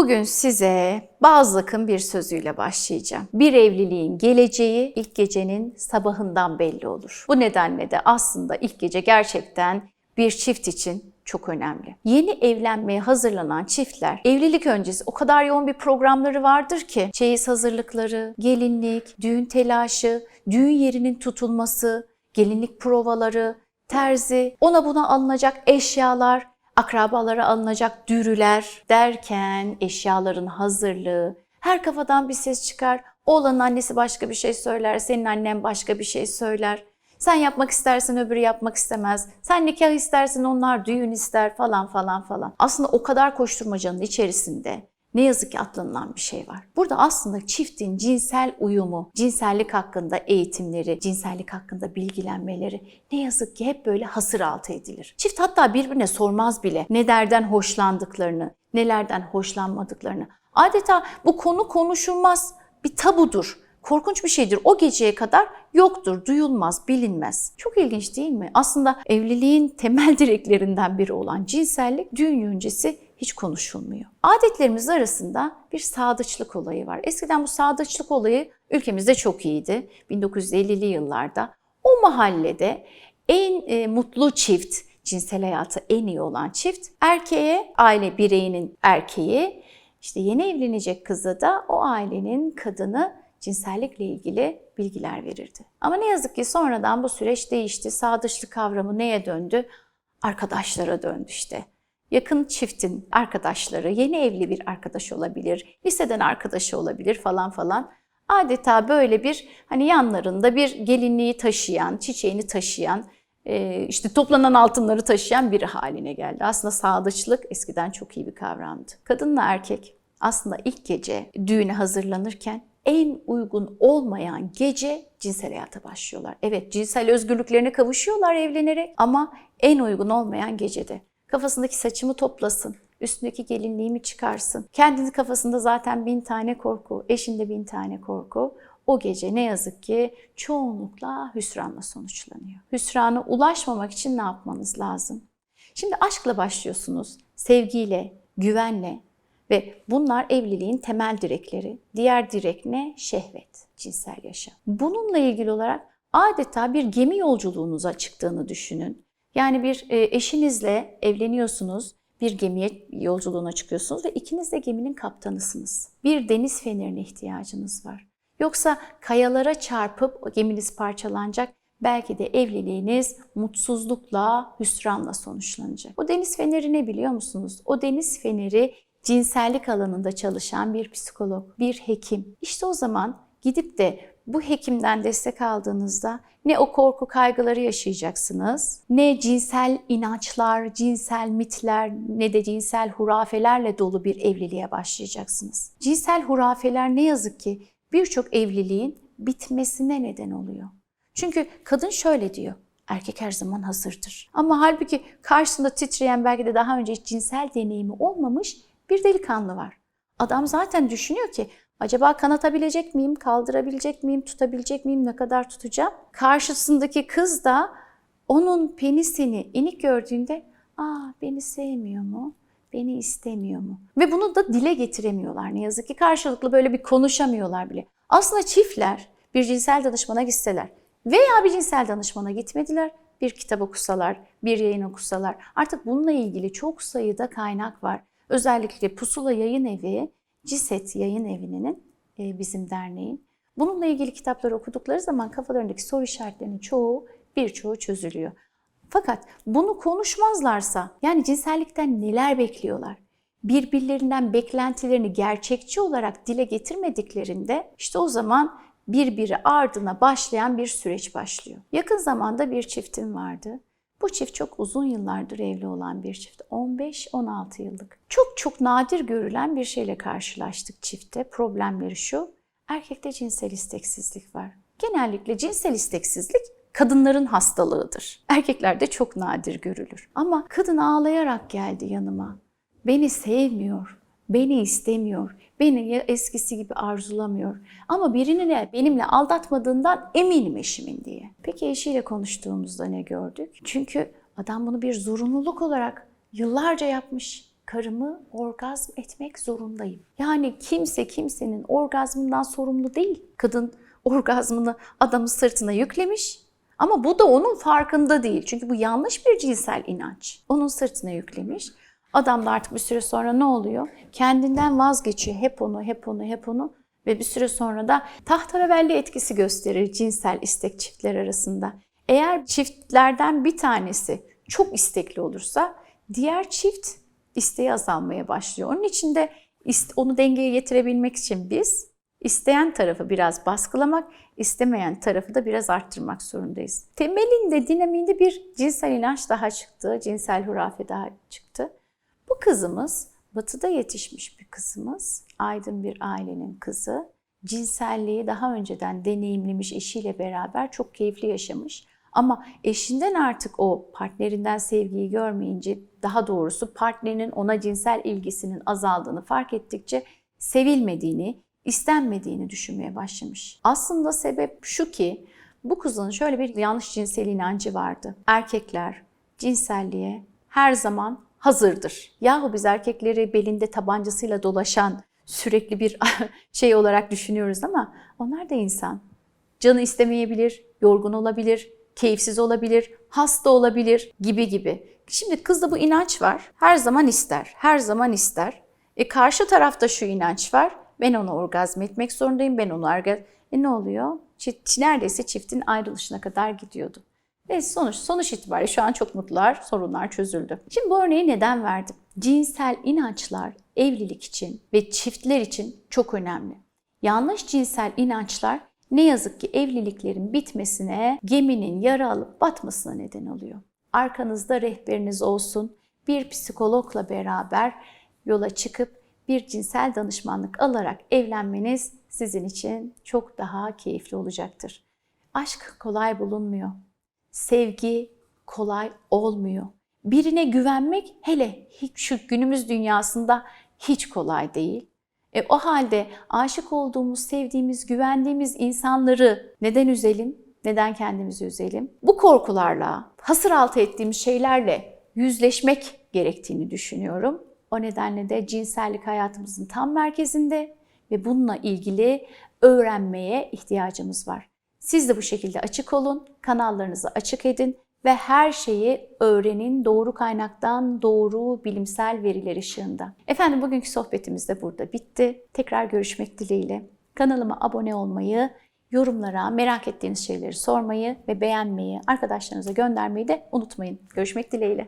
Bugün size Bazlık'ın bir sözüyle başlayacağım. Bir evliliğin geleceği ilk gecenin sabahından belli olur. Bu nedenle de aslında ilk gece gerçekten bir çift için çok önemli. Yeni evlenmeye hazırlanan çiftler evlilik öncesi o kadar yoğun bir programları vardır ki çeyiz hazırlıkları, gelinlik, düğün telaşı, düğün yerinin tutulması, gelinlik provaları, terzi, ona buna alınacak eşyalar, akrabalara alınacak dürüler derken eşyaların hazırlığı, her kafadan bir ses çıkar. Oğlanın annesi başka bir şey söyler, senin annen başka bir şey söyler. Sen yapmak istersin öbürü yapmak istemez. Sen nikah istersin onlar düğün ister falan falan falan. Aslında o kadar koşturmacanın içerisinde ne yazık ki atlanılan bir şey var. Burada aslında çiftin cinsel uyumu, cinsellik hakkında eğitimleri, cinsellik hakkında bilgilenmeleri ne yazık ki hep böyle hasır altı edilir. Çift hatta birbirine sormaz bile nelerden hoşlandıklarını, nelerden hoşlanmadıklarını. Adeta bu konu konuşulmaz, bir tabudur. Korkunç bir şeydir. O geceye kadar yoktur, duyulmaz, bilinmez. Çok ilginç değil mi? Aslında evliliğin temel direklerinden biri olan cinsellik düğün öncesi hiç konuşulmuyor. Adetlerimiz arasında bir sadıçlık olayı var. Eskiden bu sadıçlık olayı ülkemizde çok iyiydi. 1950'li yıllarda o mahallede en e, mutlu çift, cinsel hayatı en iyi olan çift erkeğe, aile bireyinin erkeği, işte yeni evlenecek kızı da o ailenin kadını cinsellikle ilgili bilgiler verirdi. Ama ne yazık ki sonradan bu süreç değişti. Sadıçlık kavramı neye döndü? Arkadaşlara döndü işte. Yakın çiftin arkadaşları, yeni evli bir arkadaş olabilir, liseden arkadaşı olabilir falan falan. Adeta böyle bir hani yanlarında bir gelinliği taşıyan, çiçeğini taşıyan, e, işte toplanan altınları taşıyan biri haline geldi. Aslında sadıçlık eskiden çok iyi bir kavramdı. Kadınla erkek aslında ilk gece düğüne hazırlanırken en uygun olmayan gece cinsel hayata başlıyorlar. Evet cinsel özgürlüklerine kavuşuyorlar evlenerek ama en uygun olmayan gecede. Kafasındaki saçımı toplasın, üstündeki gelinliğimi çıkarsın. Kendini kafasında zaten bin tane korku, eşinde bin tane korku. O gece ne yazık ki çoğunlukla hüsranla sonuçlanıyor. Hüsrana ulaşmamak için ne yapmanız lazım? Şimdi aşkla başlıyorsunuz, sevgiyle, güvenle, ve bunlar evliliğin temel direkleri. Diğer direk ne? Şehvet, cinsel yaşam. Bununla ilgili olarak adeta bir gemi yolculuğunuza çıktığını düşünün. Yani bir e, eşinizle evleniyorsunuz, bir gemiye yolculuğuna çıkıyorsunuz ve ikiniz de geminin kaptanısınız. Bir deniz fenerine ihtiyacınız var. Yoksa kayalara çarpıp geminiz parçalanacak. Belki de evliliğiniz mutsuzlukla, hüsranla sonuçlanacak. O deniz feneri ne biliyor musunuz? O deniz feneri cinsellik alanında çalışan bir psikolog, bir hekim. İşte o zaman gidip de bu hekimden destek aldığınızda ne o korku kaygıları yaşayacaksınız, ne cinsel inançlar, cinsel mitler, ne de cinsel hurafelerle dolu bir evliliğe başlayacaksınız. Cinsel hurafeler ne yazık ki birçok evliliğin bitmesine neden oluyor. Çünkü kadın şöyle diyor, erkek her zaman hazırdır. Ama halbuki karşısında titreyen belki de daha önce hiç cinsel deneyimi olmamış bir delikanlı var. Adam zaten düşünüyor ki acaba kanatabilecek miyim, kaldırabilecek miyim, tutabilecek miyim, ne kadar tutacağım? Karşısındaki kız da onun penisini inik gördüğünde aa beni sevmiyor mu? Beni istemiyor mu? Ve bunu da dile getiremiyorlar ne yazık ki. Karşılıklı böyle bir konuşamıyorlar bile. Aslında çiftler bir cinsel danışmana gitseler veya bir cinsel danışmana gitmediler, bir kitap okusalar, bir yayın okusalar. Artık bununla ilgili çok sayıda kaynak var. Özellikle Pusula Yayın Evi, CİSET Yayın Evi'nin e, bizim derneğin. Bununla ilgili kitapları okudukları zaman kafalarındaki soru işaretlerinin çoğu, birçoğu çözülüyor. Fakat bunu konuşmazlarsa, yani cinsellikten neler bekliyorlar? Birbirlerinden beklentilerini gerçekçi olarak dile getirmediklerinde işte o zaman birbiri ardına başlayan bir süreç başlıyor. Yakın zamanda bir çiftim vardı. Bu çift çok uzun yıllardır evli olan bir çift. 15-16 yıllık. Çok çok nadir görülen bir şeyle karşılaştık çifte. Problemleri şu. Erkekte cinsel isteksizlik var. Genellikle cinsel isteksizlik kadınların hastalığıdır. Erkeklerde çok nadir görülür. Ama kadın ağlayarak geldi yanıma. Beni sevmiyor, beni istemiyor, beni eskisi gibi arzulamıyor. Ama birini de benimle aldatmadığından eminim eşimin diye. Peki eşiyle konuştuğumuzda ne gördük? Çünkü adam bunu bir zorunluluk olarak yıllarca yapmış. karımı orgazm etmek zorundayım. Yani kimse kimsenin orgazmından sorumlu değil. Kadın orgazmını adamın sırtına yüklemiş ama bu da onun farkında değil. Çünkü bu yanlış bir cinsel inanç. Onun sırtına yüklemiş. Adam da artık bir süre sonra ne oluyor? Kendinden vazgeçiyor. Hep onu, hep onu, hep onu. Ve bir süre sonra da tahterevalli etkisi gösterir cinsel istek çiftler arasında. Eğer çiftlerden bir tanesi çok istekli olursa diğer çift isteği azalmaya başlıyor. Onun için de onu dengeye getirebilmek için biz isteyen tarafı biraz baskılamak, istemeyen tarafı da biraz arttırmak zorundayız. Temelinde, dinamiğinde bir cinsel inanç daha çıktı, cinsel hurafe daha çıktı. Kızımız batıda yetişmiş bir kızımız, aydın bir ailenin kızı. Cinselliği daha önceden deneyimlemiş eşiyle beraber çok keyifli yaşamış. Ama eşinden artık o partnerinden sevgiyi görmeyince, daha doğrusu partnerinin ona cinsel ilgisinin azaldığını fark ettikçe sevilmediğini, istenmediğini düşünmeye başlamış. Aslında sebep şu ki bu kızın şöyle bir yanlış cinsel inancı vardı. Erkekler cinselliğe her zaman hazırdır. Yahu biz erkekleri belinde tabancasıyla dolaşan sürekli bir şey olarak düşünüyoruz ama onlar da insan. Canı istemeyebilir, yorgun olabilir, keyifsiz olabilir, hasta olabilir gibi gibi. Şimdi kızda bu inanç var. Her zaman ister, her zaman ister. E karşı tarafta şu inanç var. Ben onu orgazm etmek zorundayım, ben onu orgazm... E ne oluyor? Çift, neredeyse çiftin ayrılışına kadar gidiyordu. Ve sonuç, sonuç itibariyle şu an çok mutlular, sorunlar çözüldü. Şimdi bu örneği neden verdim? Cinsel inançlar evlilik için ve çiftler için çok önemli. Yanlış cinsel inançlar ne yazık ki evliliklerin bitmesine, geminin yara alıp batmasına neden oluyor. Arkanızda rehberiniz olsun, bir psikologla beraber yola çıkıp bir cinsel danışmanlık alarak evlenmeniz sizin için çok daha keyifli olacaktır. Aşk kolay bulunmuyor. Sevgi kolay olmuyor. Birine güvenmek hele hiç şu günümüz dünyasında hiç kolay değil. E, o halde aşık olduğumuz, sevdiğimiz, güvendiğimiz insanları neden üzelim? Neden kendimizi üzelim? Bu korkularla, hasır altı ettiğimiz şeylerle yüzleşmek gerektiğini düşünüyorum. O nedenle de cinsellik hayatımızın tam merkezinde ve bununla ilgili öğrenmeye ihtiyacımız var. Siz de bu şekilde açık olun, kanallarınızı açık edin ve her şeyi öğrenin doğru kaynaktan, doğru bilimsel veriler ışığında. Efendim bugünkü sohbetimiz de burada bitti. Tekrar görüşmek dileğiyle. Kanalıma abone olmayı, yorumlara merak ettiğiniz şeyleri sormayı ve beğenmeyi, arkadaşlarınıza göndermeyi de unutmayın. Görüşmek dileğiyle.